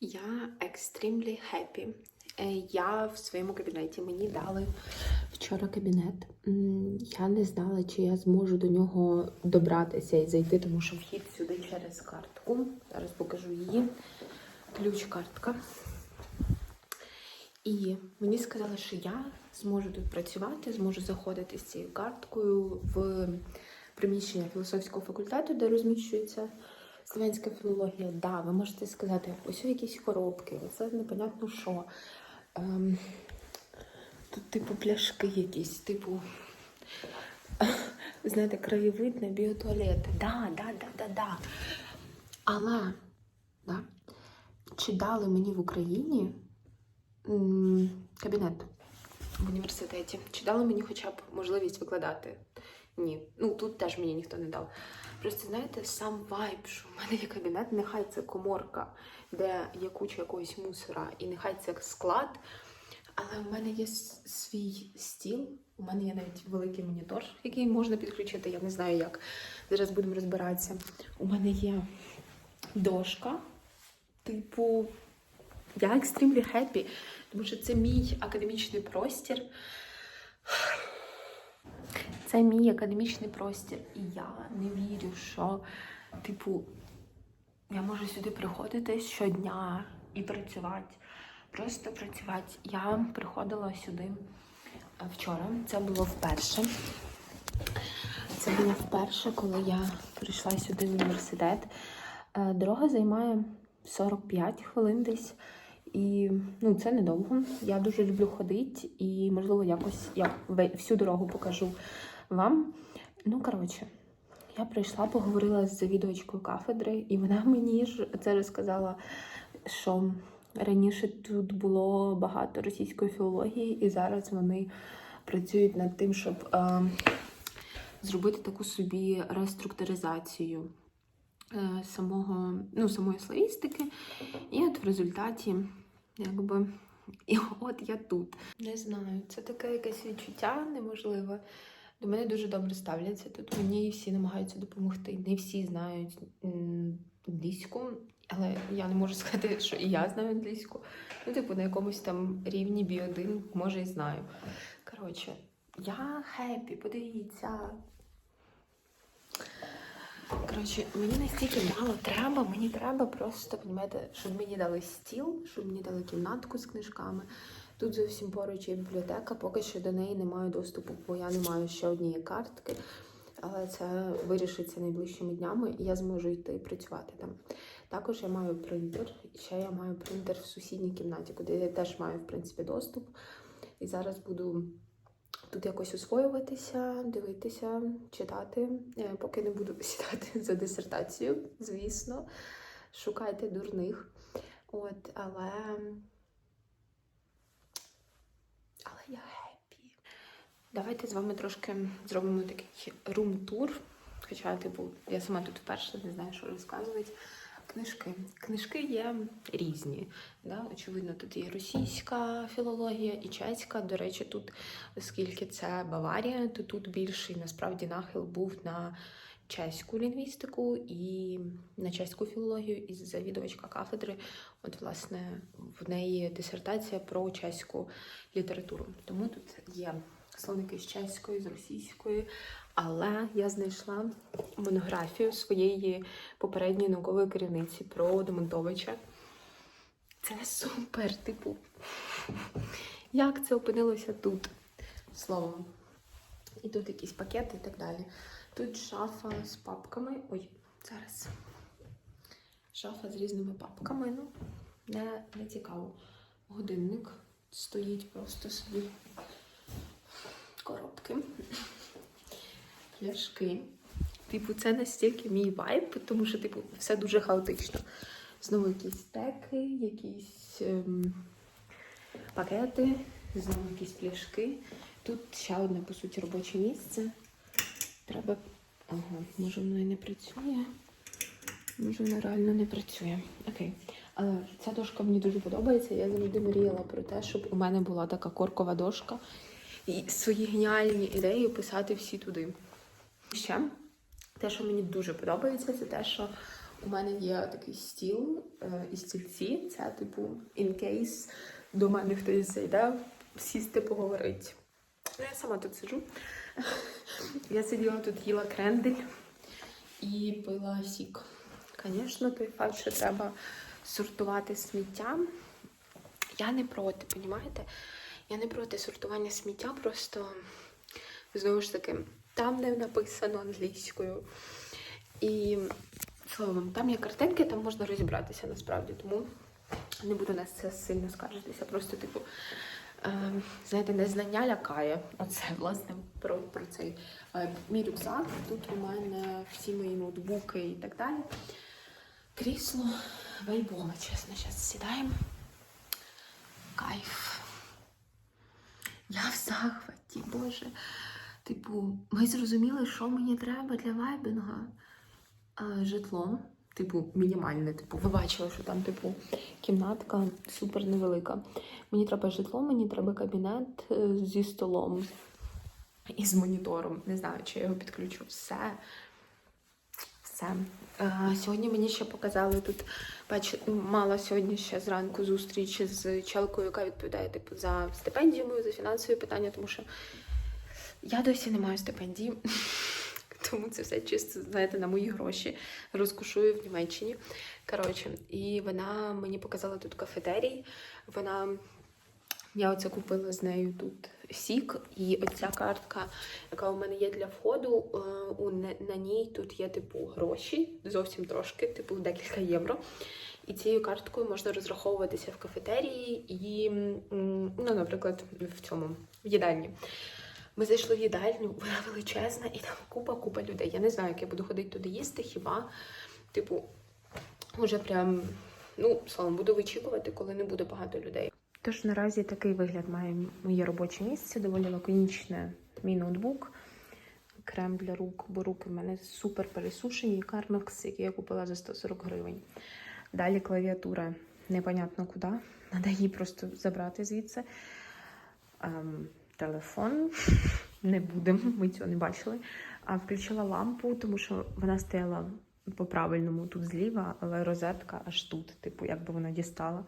Я extremely happy. Е, Я в своєму кабінеті мені дали вчора кабінет. Я не знала, чи я зможу до нього добратися і зайти, тому що вхід сюди через картку. Зараз покажу її. Ключ-картка. І мені сказали, що я зможу тут працювати, зможу заходити з цією карткою в приміщення філософського факультету, де розміщується слов'янська філологія. Да, ви можете сказати, ось якісь коробки, це непонятно що. Ем, тут, типу, пляшки якісь, типу, знаєте, краєвидне, біотуалети. Да, да, да, да, да. Але, да, чи дали мені в Україні м, кабінет в університеті? Чи дали мені хоча б можливість викладати? Ні. Ну тут теж мені ніхто не дав. Просто знаєте, сам вайб, що в мене є кабінет, нехай це коморка, де є куча якогось мусора, і нехай це склад. Але в мене є свій стіл, у мене є навіть великий монітор, який можна підключити. Я не знаю як. Зараз будемо розбиратися. У мене є дошка, типу, я extremely happy, тому що це мій академічний простір. Це мій академічний простір. І я не вірю, що, типу, я можу сюди приходити щодня і працювати. Просто працювати. Я приходила сюди е, вчора. Це було вперше. Це було вперше, коли я прийшла сюди в університет. Е, Дорога займає 45 хвилин десь. І ну, це недовго. Я дуже люблю ходити і, можливо, якось я всю дорогу покажу вам. Ну, коротше, я прийшла, поговорила з завідувачкою кафедри, і вона мені ж це розказала, що раніше тут було багато російської філології, і зараз вони працюють над тим, щоб е, зробити таку собі реструктуризацію е, самого, ну, самої славістики. І от в результаті, якби, і от я тут. Не знаю, це таке якесь відчуття неможливе. До мене дуже добре ставляться. Тут мені всі намагаються допомогти. Не всі знають англійську, але я не можу сказати, що і я знаю англійську. Ну, типу, на якомусь там рівні B1, може, і знаю. Коротше, я хеппі, подивіться. Коротше, мені настільки мало треба, мені треба просто, понімаєте, щоб мені дали стіл, щоб мені дали кімнатку з книжками. Тут зовсім поруч є бібліотека, поки що до неї не маю доступу, бо я не маю ще однієї картки. Але це вирішиться найближчими днями, і я зможу йти працювати там. Також я маю принтер, ще я маю принтер в сусідній кімнаті, куди я теж маю в принципі доступ. І зараз буду тут якось освоюватися, дивитися, читати, е, поки не буду сідати за дисертацію, звісно. Шукайте дурних. От, але. Але я хеппі. Давайте з вами трошки зробимо такий рум-тур. Хоча, типу, я сама тут вперше не знаю, що розказувати. Книжки. Книжки є різні. Да? Очевидно, тут є російська філологія і чеська. До речі, тут, оскільки це Баварія, то тут більший насправді нахил був на чеську лінгвістику і на чеську філологію. І завідувачка кафедри, от, власне, в неї дисертація про чеську літературу. Тому тут є словники з чеської, з російської. Але я знайшла монографію своєї попередньої наукової керівниці про Демонтовича. Це супер, типу. Як це опинилося тут? Словом. І тут якісь пакети і так далі. Тут шафа з папками. Ой, зараз. Шафа з різними папками. Ну, не, не цікаво. Годинник стоїть просто собі. Коробки пляшки. Типу, це настільки мій вайб, тому що, типу, все дуже хаотично. Знову якісь теки, якісь ем, пакети, знову якісь пляшки. Тут ще одне, по суті, робоче місце. Треба. Ага, може воно і не працює. Може, воно реально не працює. Окей. Але ця дошка мені дуже подобається. Я завжди мріяла про те, щоб у мене була така коркова дошка. І свої геніальні ідеї писати всі туди. Ще те, що мені дуже подобається, це те, що У мене є такий стіл е, і стільці. Це, типу, in case до мене хтось зайде, сісти поговорити. Ну, я сама тут сиджу. Я сиділа тут, їла крендель і пила сік. Звісно, той факт, що треба сортувати сміття. Я не проти, понімаєте? Я не проти сортування сміття, просто знову ж таки, там, де написано англійською. І словом, там є картинки, там можна розібратися насправді, тому не буду на це сильно скаржитися. Просто, типу, знаєте, незнання лякає. Оце, власне, про, про цей е, мій рюкзак. Тут у мене всі мої ноутбуки і так далі. Крісло вайбове, чесно, зараз сідаємо. Кайф. Я в захваті, Боже. Типу, ми зрозуміли, що мені треба для вайбінга. А, житло, типу, мінімальне. Типу, ви бачили, що там, типу, кімнатка супер невелика. Мені треба житло, мені треба кабінет е, зі столом і з монітором. Не знаю, чи я його підключу. Все. Все. Сьогодні мені ще показали тут, бач, мала сьогодні ще зранку зустріч з челкою, яка відповідає типу, за стипендію мою, за фінансові питання, тому що я досі не маю стипендії. Тому це все чисто, знаєте, на мої гроші розкушую в Німеччині. Коротше, і вона мені показала тут кафетерій. Вона я оце купила з нею тут сік, і оця картка, яка у мене є для входу, е, у на ній тут є типу гроші, зовсім трошки, типу декілька євро. І цією карткою можна розраховуватися в кафетерії і, ну, наприклад, в цьому в їдальні. Ми зайшли в їдальню, вона величезна, і там купа-купа людей. Я не знаю, як я буду ходити туди їсти, хіба, типу, уже прям, ну, словом, буду вичікувати, коли не буде багато людей. Тож наразі такий вигляд має моє робоче місце, доволі лаконічне. Мій ноутбук, крем для рук, бо руки в мене супер пересушені, і Кармекс, який я купила за 140 гривень. Далі клавіатура непонятно куди. Треба її просто забрати звідси. Телефон. Не будемо, ми цього не бачили. А включила лампу, тому що вона стояла по-правильному тут зліва, але розетка аж тут, типу, як би вона дістала.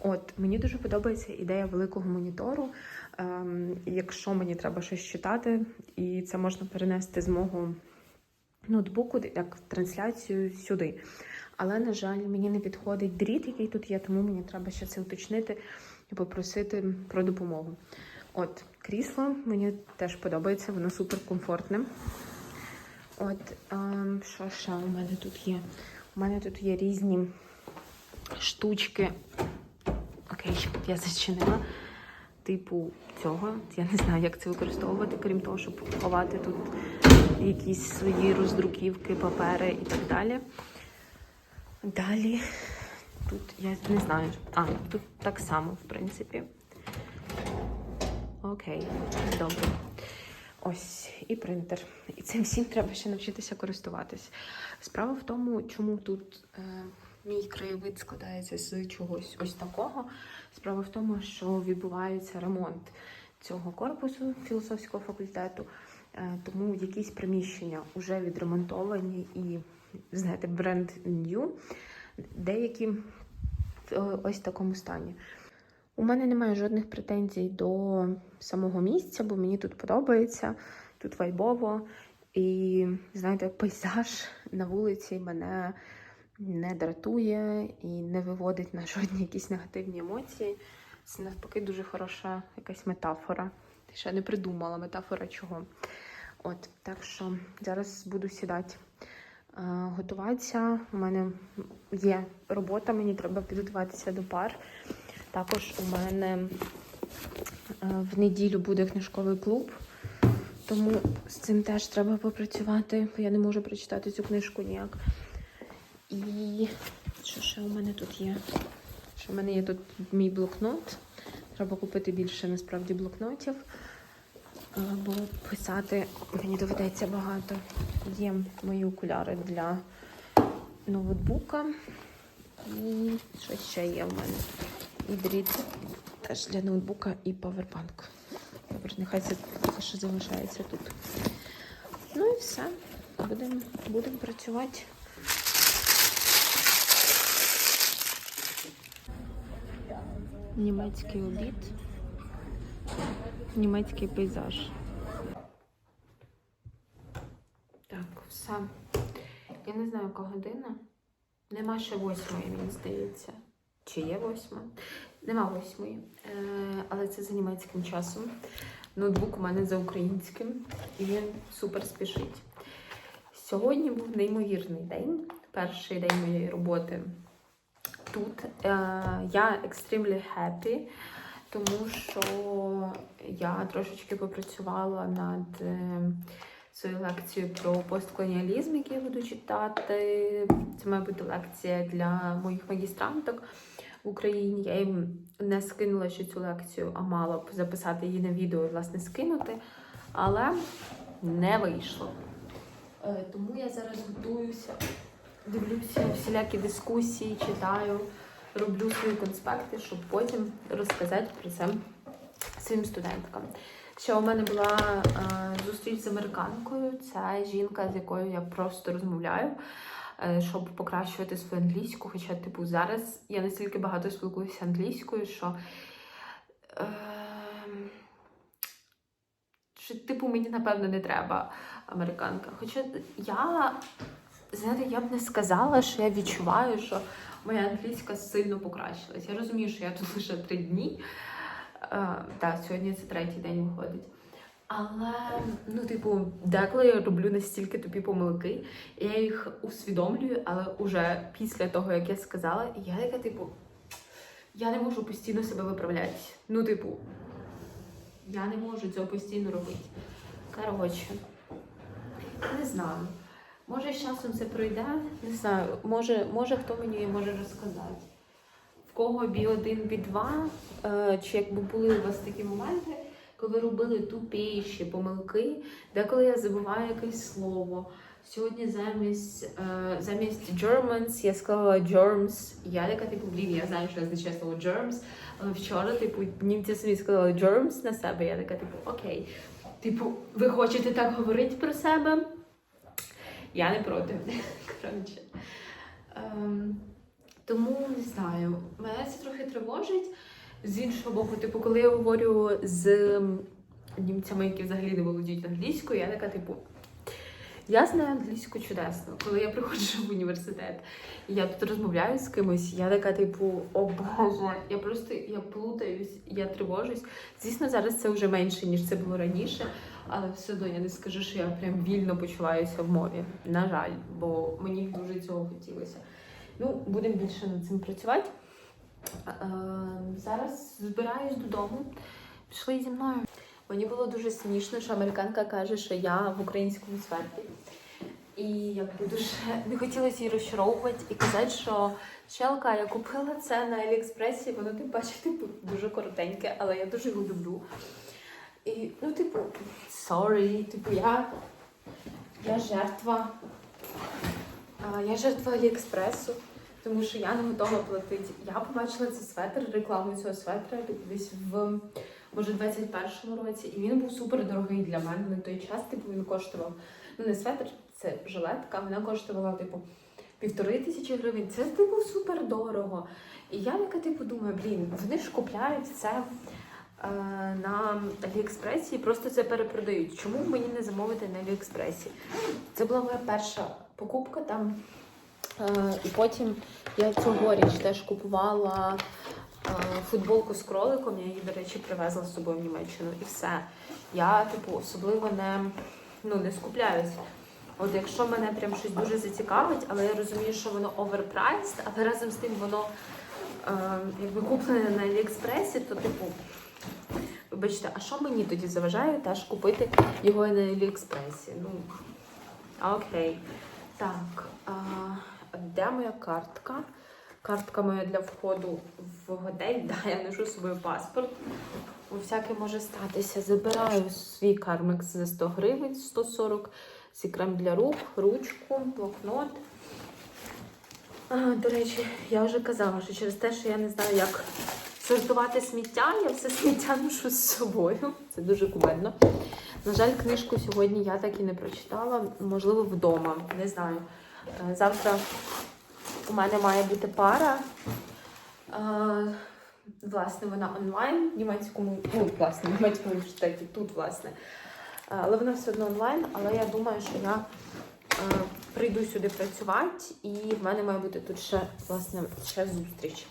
От мені дуже подобається ідея великого монітору. Ем, якщо мені треба щось читати, і це можна перенести з мого ноутбуку як трансляцію сюди. Але, на жаль, мені не підходить дріт, який тут є, тому мені треба ще це уточнити і попросити про допомогу. От, крісло мені теж подобається, воно супер комфортне. От, ем, що ще у мене тут є? У мене тут є різні штучки. Окей, я зачинила. Типу цього. Я не знаю, як це використовувати, крім того, щоб ховати тут якісь свої роздруківки, папери і так далі. Далі тут я не знаю. А, тут так само, в принципі. Окей, добре. Ось і принтер. І цим всім треба ще навчитися користуватись. Справа в тому, чому тут е, мій краєвид складається з чогось ось такого. Справа в тому, що відбувається ремонт цього корпусу філософського факультету. Е, тому якісь приміщення вже відремонтовані і, знаєте, бренд new. Деякі в е, ось такому стані. У мене немає жодних претензій до самого місця, бо мені тут подобається, тут вайбово. І, знаєте, пейзаж на вулиці мене не дратує і не виводить на жодні якісь негативні емоції. Це навпаки дуже хороша якась метафора. Ти ще не придумала метафора чого. От, так що зараз буду сідати. Готуватися. У мене є робота, мені треба підготуватися до пар. Також у мене е, в неділю буде книжковий клуб, тому з цим теж треба попрацювати, бо я не можу прочитати цю книжку ніяк. І що ще у мене тут є? Що в мене є тут мій блокнот. Треба купити більше насправді блокнотів, е, бо писати мені доведеться багато. Є мої окуляри для ноутбука. І що ще є в мене? і дріт теж для ноутбука і павербанк. Добре, нехай це поки що залишається тут. Ну і все. Будемо будем працювати. Німецький обід, німецький пейзаж. Так, все. Я не знаю, яка година. Нема ще восьмої, мені здається. Чи є восьма? Нема восьмої. Е, але це за німецьким часом. Ноутбук у мене за українським, і він супер спішить. Сьогодні був неймовірний день, перший день моєї роботи тут. Е, я extremely happy, тому що я трошечки попрацювала над е, своєю лекцією про постколоніалізм, який я буду читати. Це має бути лекція для моїх магістранток в Україні. Я їм не скинула ще цю лекцію, а мала б записати її на відео і власне скинути, але не вийшло. Е, Тому я зараз готуюся, дивлюся всілякі дискусії, читаю, роблю свої конспекти, щоб потім розказати про це своїм студенткам. Ще у мене була е, зустріч з американкою. Це жінка, з якою я просто розмовляю, щоб покращувати свою англійську. Хоча, типу, зараз я настільки багато спілкуюся англійською, що. Е, типу, мені напевно не треба американка. Хоча я, знаєте, я б не сказала, що я відчуваю, що моя англійська сильно покращилась. Я розумію, що я тут лише три дні. Е, так, сьогодні це третій день виходить. Але, ну, типу, деколи я роблю настільки тупі помилки, я їх усвідомлюю, але уже після того, як я сказала, я така, типу, я не можу постійно себе виправляти. Ну, типу, я не можу цього постійно робити. Коротше, не знаю. Може, з часом це пройде, не знаю. Може, може хто мені може розказати. В кого бі 1 бі 2 е, чи якби були у вас такі моменти, коли робили тупіші помилки, деколи я забуваю якесь слово. Сьогодні замість, е, замість Germans я сказала germs. Я така, типу, блін, я знаю, що означає слово germs. Але вчора, типу, німці самі сказали germs на себе. Я така, типу, окей. Типу, ви хочете так говорити про себе? Я не проти. Коротше. Ем, тому не знаю, мене це трохи тривожить. З іншого боку, типу, коли я говорю з німцями, які взагалі не володіють англійською, я така, типу, я знаю англійську чудесно. Коли я приходжу в університет, і я тут розмовляю з кимось, я така, типу, о Боже, я просто я плутаюсь, я тривожусь. Звісно, зараз це вже менше, ніж це було раніше, але все одно я не скажу, що я прям вільно почуваюся в мові. На жаль, бо мені дуже цього хотілося. Ну, будемо більше над цим працювати. Е, зараз збираюсь додому. Пішли зі мною. Мені було дуже смішно, що американка каже, що я в українському светрі. І якби дуже не хотілося її розчаровувати і казати, що щелка, я купила це на Аліекспресі, воно тим паче, типу, дуже коротеньке, але я дуже його люблю. І, ну, типу, sorry, типу, я, я жертва. Я жертва Аліекспресу, тому що я не готова платити. Я побачила цей светр, рекламу цього светра десь в може 21-му році, і він був супер дорогий для мене на той час. Типу він коштував. Ну не светр, це жилетка, вона коштувала, типу, півтори тисячі гривень. Це типу супер дорого. І я така, типу, думаю, блін, вони ж купляють це е, на Аліекспресі і просто це перепродають. Чому мені не замовити на Аліекспресі? Це була моя перша покупка там. Е, і потім я цьогоріч теж купувала е, футболку з кроликом. Я її, до речі, привезла з собою в Німеччину і все. Я, типу, особливо не, ну, не скупляюсь. От якщо мене прям щось дуже зацікавить, але я розумію, що воно оверпрайс, але разом з тим воно е, якби куплене на Аліекспресі, то типу. Вибачте, а що мені тоді заважає теж купити його на Аліекспресі? Ну, окей. Так, а, де моя картка? Картка моя для входу в готель. Да, я ношу з паспорт. Бо всяке може статися. Забираю свій кармекс за 100 гривень, 140, свій для рук, ручку, блокнот. А, до речі, я вже казала, що через те, що я не знаю, як сортувати сміття, я все сміття ношу з собою. Це дуже кумедно. На жаль, книжку сьогодні я так і не прочитала. Можливо, вдома. Не знаю. Е, Завтра у мене має бути пара. Е, Власне, вона онлайн в німецькому, ну, власне, в німецькому університеті, тут, власне. Е, Але вона все одно онлайн, але я думаю, що я прийду сюди працювати, і в мене має бути тут ще, власне, ще зустріч.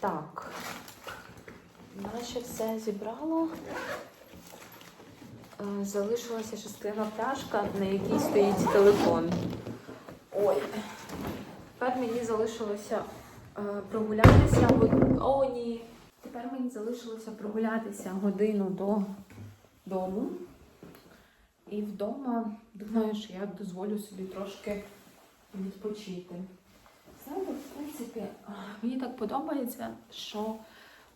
Так. Наче все зібрала. Е, Залишилася ще пляшка, на якій стоїть телефон. Ой. Тепер мені залишилося е, прогулятися. О, ні. Тепер мені залишилося прогулятися годину до дому. І вдома думаю, що я дозволю собі трошки відпочити. Знаєте, в принципі, мені так подобається, що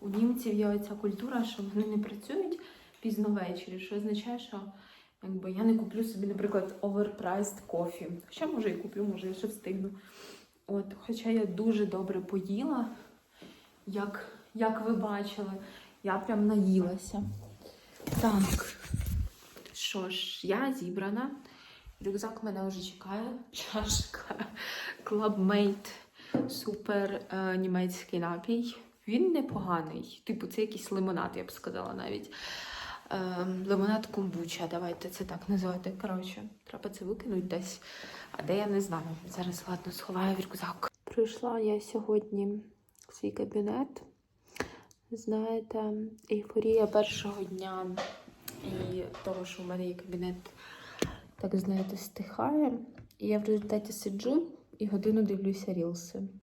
у німців є оця культура, що вони не працюють пізно ввечері, що означає, що якби, я не куплю собі, наприклад, overpriced кофі. Хоча може і куплю, може я ще встигну. От, хоча я дуже добре поїла, як, як ви бачили, я прям наїлася. Так, що ж, я зібрана. Рюкзак мене вже чекає. Чашка Clubmate супер е, німецький напій. Він непоганий. Типу, це якийсь лимонад, я б сказала навіть. Е, лимонад комбуча, давайте це так називати. Коротше, треба це викинути десь. А де я не знаю. Зараз ладно, сховаю в рюкзак. Прийшла я сьогодні в свій кабінет. Знаєте, ейфорія першого дня і того, що в мене є кабінет, так знаєте, стихає. І я в результаті сиджу і годину дивлюся рілси.